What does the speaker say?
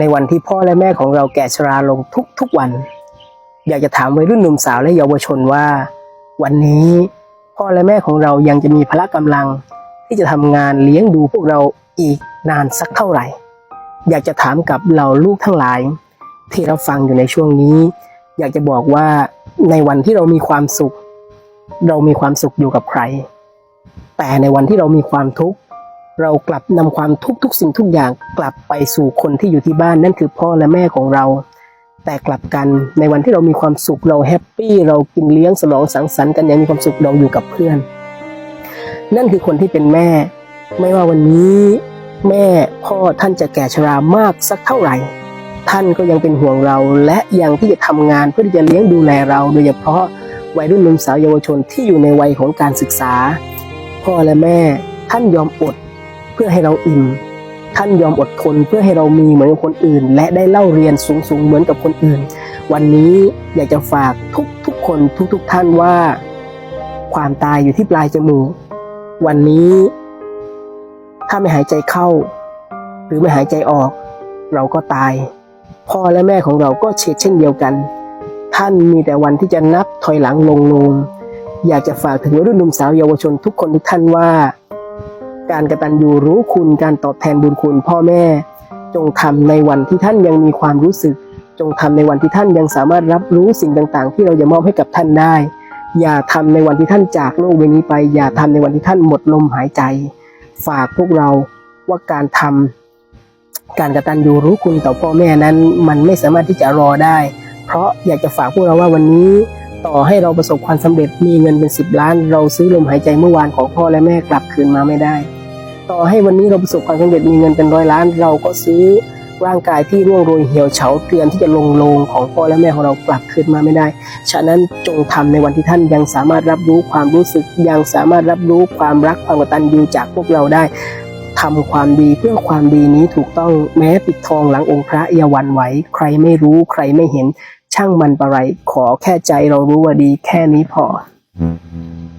ในวันที่พ่อและแม่ของเราแก่ชราลงทุกๆวัน อยากจะถามวัยรุ่นหนุ่มสาวและเยาวชนว่า วันนี้พ่อและแม่ของเรายังจะมีพละกำลัง ที่จะทำงานเลี้ยงดูพวกเราอีกนานสักเท่าไหร่ อยากจะถามกับเหล่าลูกทั้งหลาย ที่เราฟังอยู่ในช่วงนี้ อยากจะบอกว่าในวันที่เรามีความสุข เรามีความสุขอยู่กับใคร แต่ในวันที่เรามีความทุกข์ เรากลับนำความทุกทุกสิ่งทุกอย่างกลับไปสู่คนที่อยู่ที่บ้านนั่นคือพ่อและแม่ของเรา แต่กลับกันในวันที่เรามีความสุขเราแฮปปี้เรากินเลี้ยงสลองสังสรรค์กันอย่างมีความสุขเราอยู่กับเพื่อน นั่นคือคนที่เป็นแม่ ไม่ว่าวันนี้แม่พ่อท่านจะแก่ชรามากสักเท่าไหร่ ท่านก็ยังเป็นห่วงเรา และยังที่จะทำงานเพื่อที่จะเลี้ยงดูแลเรา โดยเฉพาะวัยรุ่นหนุ่มสาวเยาวชนที่อยู่ในวัยของการศึกษา พ่อและแม่ท่านยอมอด เพื่อให้เราอิ่ม ท่านยอมอดทนเพื่อให้เรามีเหมือนกับคนอื่น และได้เล่าเรียนสูงๆเหมือนกับคนอื่น วันนี้อยากจะฝากทุกๆคนทุกๆท่านว่า ความตายอยู่ที่ปลายจมูก วันนี้ ถ้าไม่หายใจเข้า หรือไม่หายใจออก เราก็ตาย พ่อและแม่ของเราก็เช่นเช่นเดียวกัน ท่านมีแต่วันที่จะนับถอยหลังลงลงอยากจะฝากถึงรุ่นหนุ่มสาวเยาวชนทุกคนทุกท่านว่า การกระตันยูรู้คุณการตอบแทนบุญคุณพ่อแม่ จงทำในวันที่ท่านยังมีความรู้สึก จงทำในวันที่ท่านยังสามารถรับรู้สิ่งต่างๆ ที่เราจะมอบให้กับท่านได้ อย่าทำในวันที่ท่านจากโลกใบนี้ไป อย่าทำในวันที่ท่านหมดลมหายใจ ฝากพวกเราว่าการทำการกระตันยูรู้คุณต่อพ่อแม่นั้น มันไม่สามารถที่จะรอได้ เพราะอยากจะฝากพวกเราว่าวันนี้ต่อให้เราประสบความสำเร็จมีเงินเป็นสิบล้าน เราซื้อลมหายใจเมื่อวานของพ่อและแม่กลับคืนมาไม่ได้ ต่อให้วันนี้เราประสบความสำเร็จมีเงินเป็นร้อยล้าน เราก็ซื้อร่างกายที่ร่วงโรยเหี่ยวเฉาเตรียมที่จะลงโลงของพ่อและแม่ของเรากลับคืนมาไม่ได้ ฉะนั้นจงทำในวันที่ท่านยังสามารถรับรู้ความรู้สึกยังสามารถรับรู้ความรักความกตัญญูจากพวกเราได้ทำความดีเพื่อความดีนี้ถูกต้องแม้ปิดทองหลังองค์พระอย่าวันไหว ใครไม่รู้ใครไม่เห็น ช่างมันประไร ขอแค่ใจเรารู้ว่าดีแค่นี้พอ Mm-hmm.